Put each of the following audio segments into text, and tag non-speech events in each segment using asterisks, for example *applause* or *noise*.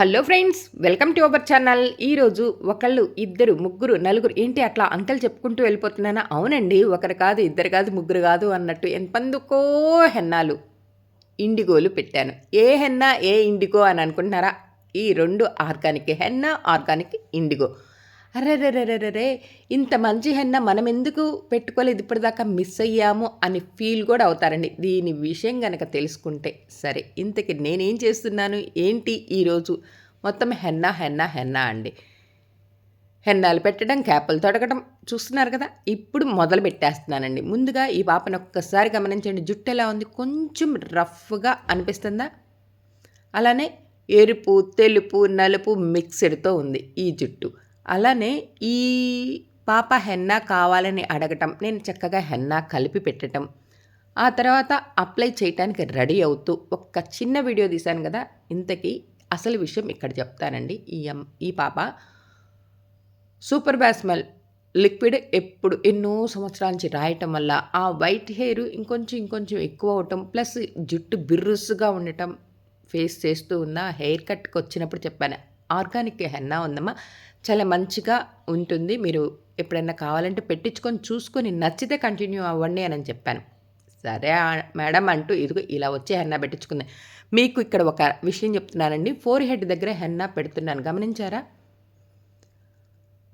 Hello friends welcome to our channel. ఈరోజు ఒకళ్ళు ఇద్దరు ముగ్గురు నలుగురు ఏంటి అట్లా అంకెల్ చెప్పుకుంటూ వెళ్ళిపోతున్నానా? అవునండి ఒకరు కాదు ఇద్దరు కాదు ముగ్గురు కాదు అన్నట్టు ఎంతందుకో హెన్నాలు. ఇండిగోలు పెట్టాను. ఏ హెన్నా ఏ ఇండిగో అని అనుకుంటున్నారా? ఈ రెండు ఆర్గానిక్ హెన్నా ఆర్గానిక్ ఇండిగో. అరే ఇంత మంచి హెన్న మనం ఎందుకు పెట్టుకోలేదు ఇప్పటిదాకా మిస్ అయ్యాము అని ఫీల్ కూడా అవుతారండి. దీని విషయం కనుక తెలుసుకుంటే సరే ఇంతకి నేనేం చేస్తున్నాను? ఏంటి ఈరోజు మొత్తం హెన్నా హెన్నా హెన్నా అండి. హెన్నాలు పెట్టడం క్యాపులు తొడగడం చూస్తున్నారు కదా? ఇప్పుడు మొదలు పెట్టేస్తున్నానండి. ముందుగా ఈ పాపను ఒక్కసారి గమనించండి. జుట్టు ఎలా ఉంది? కొంచెం రఫ్గా అనిపిస్తుందా? అలానే ఎరుపు తెలుపు నలుపు మిక్స్డ్తో ఉంది ఈ జుట్టు. అలానే ఈ పాప హెన్నా కావాలని అడగటం నేను చక్కగా హెన్నా కలిపి పెట్టడం ఆ తర్వాత అప్లై చేయటానికి రెడీ అవుతూ ఒక్క చిన్న వీడియో తీశాను కదా ఇంతకీ అసలు విషయం ఇక్కడ చెప్తానండి. ఈ ఈ పాప సూపర్ బ్యాస్మెల్ లిక్విడ్ ఎప్పుడు ఎన్నో సంవత్సరాల నుంచి రాయటం వల్ల ఆ వైట్ హెయిర్ ఇంకొంచెం ఇంకొంచెం ఎక్కువ అవటం ప్లస్ జుట్టు బిర్రుస్గా ఉండటం ఫేస్ చేస్తూ ఉన్న హెయిర్ కట్కి వచ్చినప్పుడు చెప్పాను. ఆర్గానిక్ హెన్నా ఉందమ్మా. చాలా మంచిగా ఉంటుంది. మీరు ఎప్పుడైనా కావాలంటే పెట్టించుకొని చూసుకొని నచ్చితే కంటిన్యూ అవ్వండి అని చెప్పాను. సరే మేడం అంటూ ఇదిగో ఇలా వచ్చి హెన్నా పెట్టించుకుంది. మీకు ఇక్కడ ఒక విషయం చెప్తున్నానండి. ఫోర్ హెడ్ దగ్గర హెన్నా పెడుతున్నాను. గమనించారా?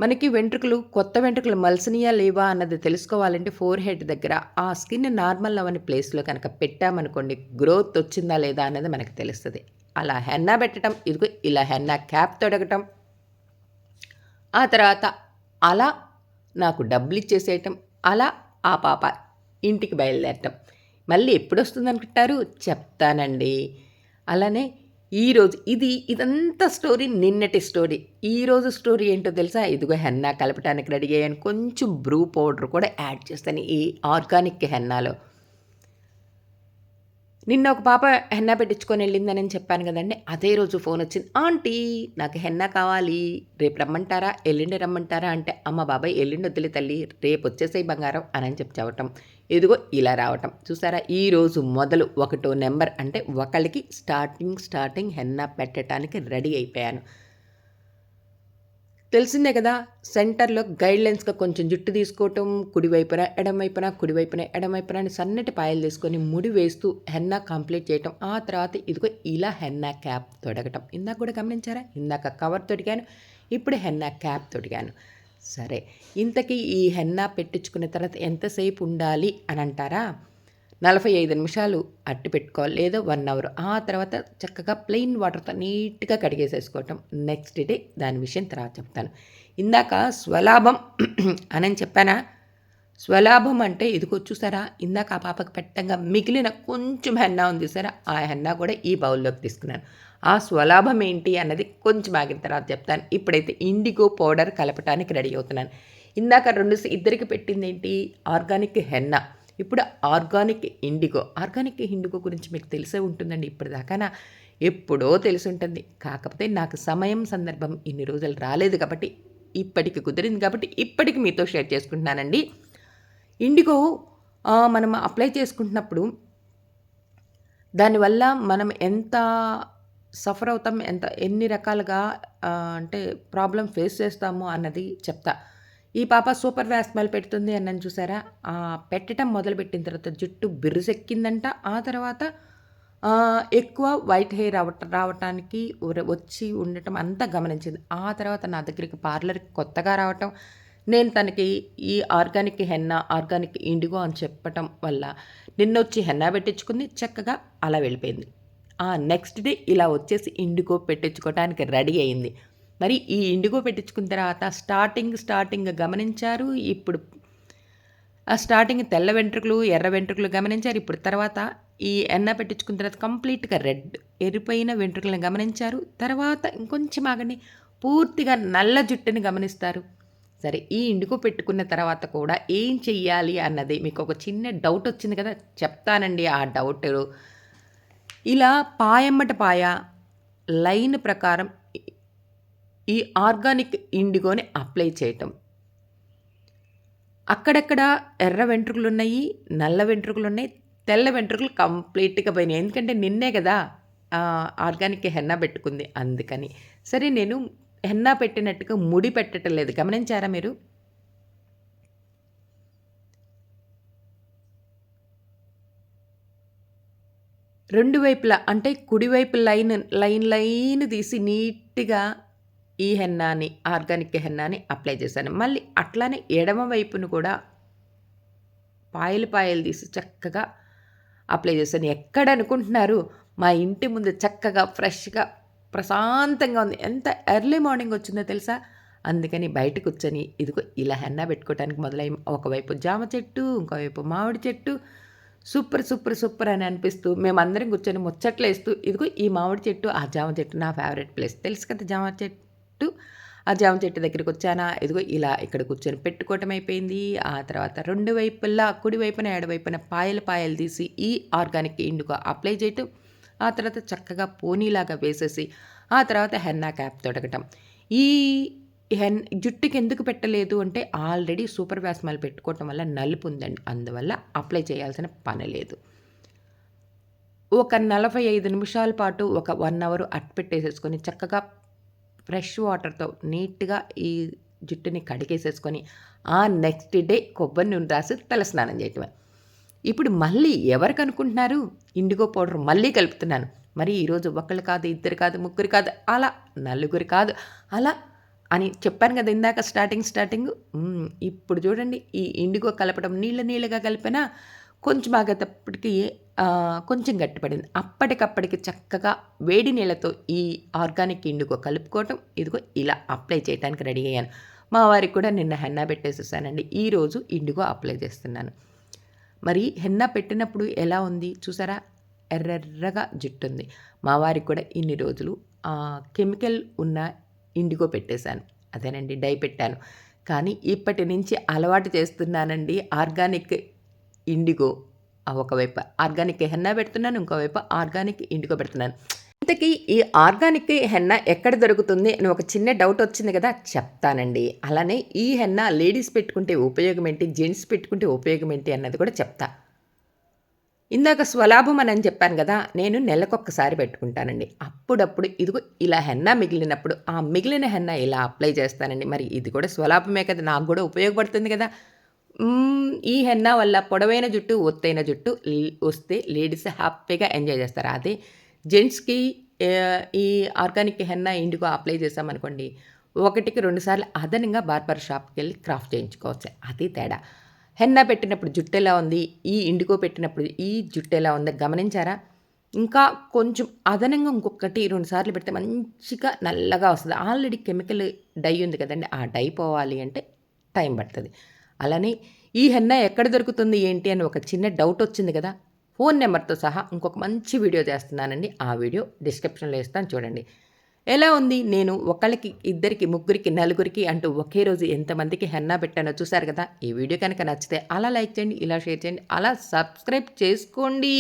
మనకి వెంట్రుకలు కొత్త వెంట్రుకలు మలసనియా లేవా అన్నది తెలుసుకోవాలంటే ఫోర్ హెడ్ దగ్గర ఆ స్కిన్ నార్మల్ అవని ప్లేస్లో కనుక పెట్టామనుకోండి గ్రోత్ వచ్చిందా లేదా అన్నది మనకు తెలుస్తుంది. అలా హెన్నా పెట్టడం ఇదిగో ఇలా హెన్నా క్యాప్ తొడగటం. ఆ తర్వాత అలా నాకు డబ్బులు ఇచ్చేసేయటం అలా ఆ పాప ఇంటికి బయలుదేరటం. మళ్ళీ ఎప్పుడు వస్తుంది అనుకుంటారు? చెప్తానండి. అలానే ఈరోజు ఇది ఇదంతా స్టోరీ నిన్నటి స్టోరీ. ఈరోజు స్టోరీ ఏంటో తెలుసా? ఇదిగో హెన్నా కలపటానికి రెడీ అయ్యాను. కొంచెం బ్రూ పౌడర్ కూడా యాడ్ చేస్తాను ఈ ఆర్గానిక్ హెన్నాలో. నిన్న ఒక పాప హెన్నా పెట్టించుకొని వెళ్ళిందని చెప్పాను కదండి. అదే రోజు ఫోన్ వచ్చింది. ఆంటీ నాకు హెన్నా కావాలి. రేపు రమ్మంటారా? ఎల్లుండి రమ్మంటారా? అంటే అమ్మ బాబాయ్ ఎల్లుండి వద్దులే తల్లి. రేపు వచ్చేసే బంగారం అని చెప్పి చెప్పటం. ఇదిగో ఇలా రావటం. చూసారా? ఈరోజు మొదలు ఒకటో నెంబర్ అంటే ఒకళ్ళకి స్టార్టింగ్ స్టార్టింగ్ హెన్నా పెట్టడానికి రెడీ అయిపోయాను. తెలిసిందే కదా సెంటర్లో గైడ్లైన్స్గా కొంచెం జుట్టు తీసుకోవటం కుడివైపున ఎడమవైపున కుడివైపున ఎడమవైపున అని సన్నటి పాయలు తీసుకొని ముడి వేస్తూ హెన్నా కంప్లీట్ చేయటం. ఆ తర్వాత ఇదిగో ఇలా హెన్నా క్యాప్ తొడగటం. ఇందాక కూడా గమనించారా? ఇందాక కవర్ తొడిగాను ఇప్పుడు హెన్నా క్యాప్ తొడిగాను. సరే ఇంతకీ ఈ హెన్నా పెట్టించుకున్న తర్వాత ఎంతసేపు ఉండాలి అని అంటారా? నలభై ఐదు నిమిషాలు అట్టి పెట్టుకోవాలి. లేదా వన్ అవర్ ఆ తర్వాత చక్కగా ప్లెయిన్ వాటర్తో నీట్గా కడిగేసేసుకోవటం. నెక్స్ట్ డే దాని విషయం తర్వాత చెప్తాను. ఇందాక స్వలాభం *clears throat* అని చెప్పానా? స్వలాభం అంటే ఇదిగో చూసారా? ఇందాక ఆ పాపకు పెట్టంగా మిగిలిన కొంచెం హెన్నా ఉంది సరే ఆ హెన్నా కూడా ఈ బౌల్లోకి తీసుకున్నాను. ఆ స్వలాభం ఏంటి అన్నది కొంచెం ఆగిన తర్వాత చెప్తాను. ఇప్పుడైతే ఇండిగో పౌడర్ కలపటానికి రెడీ అవుతున్నాను. ఇందాక రెండు ఇద్దరికి పెట్టింది ఏంటి ఆర్గానిక్ హెన్నా. ఇప్పుడు ఆర్గానిక్ ఇండిగో ఆర్గానిక్ ఇండిగో గురించి మీకు తెలిసే ఉంటుందండి ఇప్పటిదాకా. ఎప్పుడో తెలిసి ఉంటుంది. కాకపోతే నాకు సమయం సందర్భం ఇన్ని రోజులు రాలేదు కాబట్టి ఇప్పటికి కుదిరింది కాబట్టి ఇప్పటికి మీతో షేర్ చేసుకుంటున్నానండి. ఇండిగో మనం అప్లై చేసుకుంటున్నప్పుడు దానివల్ల మనం ఎంత సఫర్ అవుతాం ఎంత ఎన్ని రకాలుగా అంటే ప్రాబ్లం ఫేస్ చేస్తాము అన్నది చెప్తా. ఈ పాప సూపర్ వ్యాస్ స్మెల్ పెడుతుంది అన్నని చూసారా? పెట్టడం మొదలుపెట్టిన తర్వాత జుట్టు బిరుసెక్కిందంట. ఆ తర్వాత ఎక్కువ వైట్ హెయిర్ రావట రావటానికి వచ్చి ఉండటం అంతా గమనించింది. ఆ తర్వాత నా దగ్గరికి పార్లర్కి కొత్తగా రావటం నేను తనకి ఈ ఆర్గానిక్ హెన్నా ఆర్గానిక్ ఇండిగో అని చెప్పటం వల్ల నిన్న వచ్చి హెన్నా పెట్టించుకుంది చక్కగా అలా వెళ్ళిపోయింది. ఆ నెక్స్ట్ డే ఇలా వచ్చేసి ఇండిగో పెట్టించుకోవడానికి రెడీ అయింది. మరి ఈ ఇండిగో పెట్టించుకున్న తర్వాత స్టార్టింగ్ స్టార్టింగ్ గమనించారు. ఇప్పుడు ఆ స్టార్టింగ్ తెల్ల వెంట్రుకలు ఎర్ర వెంట్రుకలు గమనించారు. ఇప్పుడు తర్వాత ఈ ఎన్న పెట్టించుకున్న తర్వాత కంప్లీట్గా రెడ్ ఎరిపోయిన వెంట్రుకలను గమనించారు. తర్వాత ఇంకొంచెం ఆగండి పూర్తిగా నల్ల జుట్టుని గమనిస్తారు. సరే ఈ ఇండిగో పెట్టుకున్న తర్వాత కూడా ఏం చెయ్యాలి అన్నది మీకు ఒక చిన్న డౌట్ వచ్చింది కదా చెప్తానండి ఆ డౌట్ ఇలా పాయమ్మట పాయ లైన్ ప్రకారం ఈ ఆర్గానిక్ ఇండిగోని అప్లై చేయటం. అక్కడక్కడ ఎర్ర వెంట్రుకలు ఉన్నాయి నల్ల వెంట్రుకలు ఉన్నాయి తెల్ల వెంట్రుకలు కంప్లీట్గా పోయినాయి. ఎందుకంటే నిన్నే కదా ఆర్గానిక్ హెన్నా పెట్టుకుంది అందుకని. సరే నేను హెన్నా పెట్టినట్టుగా ముడి పెట్టడం లేదు. గమనించారా మీరు? రెండు వైపులా అంటే కుడివైపు లైన్ లైన్ లైన్ తీసి నీట్గా ఈ హెన్నాని ఆర్గానిక్ హెన్నాని అప్లై చేశాను. మళ్ళీ అట్లానే ఎడమ వైపును కూడా పాయలు పాయలు తీసి చక్కగా అప్లై చేశాను. ఎక్కడ అనుకుంటున్నారు? మా ఇంటి ముందు చక్కగా ఫ్రెష్గా ప్రశాంతంగా ఉంది. ఎంత ఎర్లీ మార్నింగ్ వచ్చిందో తెలుసా? అందుకని బయట కూర్చొని ఇదిగో ఇలా హెన్నా పెట్టుకోవడానికి మొదలై ఒకవైపు జామ చెట్టు ఇంకోవైపు మామిడి చెట్టు. సూపర్ సూపర్ సూపర్ అని అనిపిస్తూ మేమందరం కూర్చొని ముచ్చట్లు వేస్తూ ఇదిగో ఈ మామిడి చెట్టు ఆ జామ చెట్టు నా ఫేవరెట్ ప్లేస్. తెలుసు కదా జామ చెట్టు? ఆ జామ చెట్టు దగ్గరికి వచ్చానా? ఇదిగో ఇలా ఇక్కడ కూర్చొని పెట్టుకోవటం అయిపోయింది. ఆ తర్వాత రెండు వైపులా కుడి వైపున ఎడవైపున పాయలు పాయలు తీసి ఈ ఆర్గానిక్ ఇండుకు అప్లై చేయటం ఆ తర్వాత చక్కగా పోనీలాగా వేసేసి ఆ తర్వాత హెన్నా క్యాప్ తొడగటం. ఈ హెన్ జుట్టుకి ఎందుకు పెట్టలేదు అంటే ఆల్రెడీ సూపర్ వ్యాస్మాలు పెట్టుకోవటం వల్ల నలుపు ఉందండి. అందువల్ల అప్లై చేయాల్సిన పని లేదు. ఒక నలభై ఐదు నిమిషాల పాటు ఒక వన్ అవర్ అట్ పెట్టేసేసుకొని చక్కగా ఫ్రెష్ వాటర్తో నీట్గా ఈ జుట్టుని కడిగేసేసుకొని ఆ నెక్స్ట్ డే కొబ్బరి నూనె రాసి తలస్నానం చేయటమే. ఇప్పుడు మళ్ళీ ఎవరికి అనుకుంటున్నారు? ఇండిగో పౌడర్ మళ్ళీ కలుపుతున్నాను. మరి ఈరోజు ఒకళ్ళు కాదు ఇద్దరు కాదు ముగ్గురు కాదు అలా నలుగురు కాదు అలా అని చెప్పాను కదా ఇందాక స్టార్టింగ్ స్టార్టింగ్. ఇప్పుడు చూడండి ఈ ఇండిగో కలపడం నీళ్ళ నీళ్ళగా కలిపినా కొంచెం ఆగేటప్పటికి కొంచెం గట్టిపడింది. అప్పటికప్పటికి చక్కగా వేడి నీళ్ళతో ఈ ఆర్గానిక్ ఇండిగో కలుపుకోవటం. ఇదిగో ఇలా అప్లై చేయడానికి రెడీ అయ్యాను. మా వారికి కూడా నిన్న హెన్నా పెట్టేసేసానండి. ఈరోజు ఇండిగో అప్లై చేస్తున్నాను. మరి హెన్న పెట్టినప్పుడు ఎలా ఉంది? చూసారా? ఎర్రెర్రగా జుట్టుంది. మా వారికి కూడా ఇన్ని రోజులు కెమికల్ ఉన్న ఇండిగో పెట్టేశాను. అదేనండి డై పెట్టాను. కానీ ఇప్పటి నుంచి అలవాటు చేస్తున్నానండి ఆర్గానిక్ ఇండిగో. ఒకవైపు ఆర్గానిక్ హెన్నా పెడుతున్నాను ఇంకోవైపు ఆర్గానిక్ ఇండిగో పెడుతున్నాను. ఇంతకీ ఈ ఆర్గానిక్ హెన్న ఎక్కడ దొరుకుతుంది అని ఒక చిన్న డౌట్ వచ్చింది కదా చెప్తానండి. అలానే ఈ హెన్న లేడీస్ పెట్టుకుంటే ఉపయోగం ఏంటి జెంట్స్ పెట్టుకుంటే ఉపయోగం ఏంటి అన్నది కూడా చెప్తా. ఇందాక స్వలాభం అని చెప్పాను కదా నేను నెలకొక్కసారి పెట్టుకుంటానండి. అప్పుడప్పుడు ఇదిగో ఇలా హెన్న మిగిలినప్పుడు ఆ మిగిలిన హెన్న ఇలా అప్లై చేస్తానండి? మరి ఇది కూడా స్వలాభమే కదా నాకు కూడా ఉపయోగపడుతుంది కదా. ఈ హెన్న వల్ల పొడవైన జుట్టు ఒత్తైన జుట్టు వస్తే లేడీస్ హ్యాపీగా ఎంజాయ్ చేస్తారు. అదే జెంట్స్కి ఈ ఆర్గానిక్ హెన్నా ఇండిగో అప్లై చేసామనుకోండి ఒకటికి రెండుసార్లు అదనంగా బార్బర్ షాప్కి వెళ్ళి క్రాఫ్ట్ చేయించుకోవచ్చు. అది తేడా. హెన్నా పెట్టినప్పుడు జుట్టు ఎలా ఉంది? ఈ ఇండిగో పెట్టినప్పుడు ఈ జుట్టు ఎలా ఉంది? గమనించారా? ఇంకా కొంచెం అదనంగా ఇంకొకటి రెండు సార్లు పెడితే మంచిగా నల్లగా వస్తుంది. ఆల్రెడీ కెమికల్ డై ఉంది కదండి ఆ డై పోవాలి అంటే టైం పడుతుంది. అలానే ఈ హెన్నా ఎక్కడ దొరుకుతుంది ఏంటి అని ఒక చిన్న డౌట్ వచ్చింది కదా. ఫోన్ నెంబర్తో సహా ఇంకొక మంచి వీడియో చేస్తున్నానండి. ఆ వీడియో డిస్క్రిప్షన్లో ఇస్తాను చూడండి. ఎలా ఉంది? నేను ఒకళ్ళకి ఇద్దరికి ముగ్గురికి నలుగురికి అంటూ ఒకే రోజు ఎంతమందికి హెన్నా పెట్టానో చూసారు కదా. ఈ వీడియో కనుక నచ్చితే అలా లైక్ చేయండి ఇలా షేర్ చేయండి అలా సబ్స్క్రైబ్ చేసుకోండి.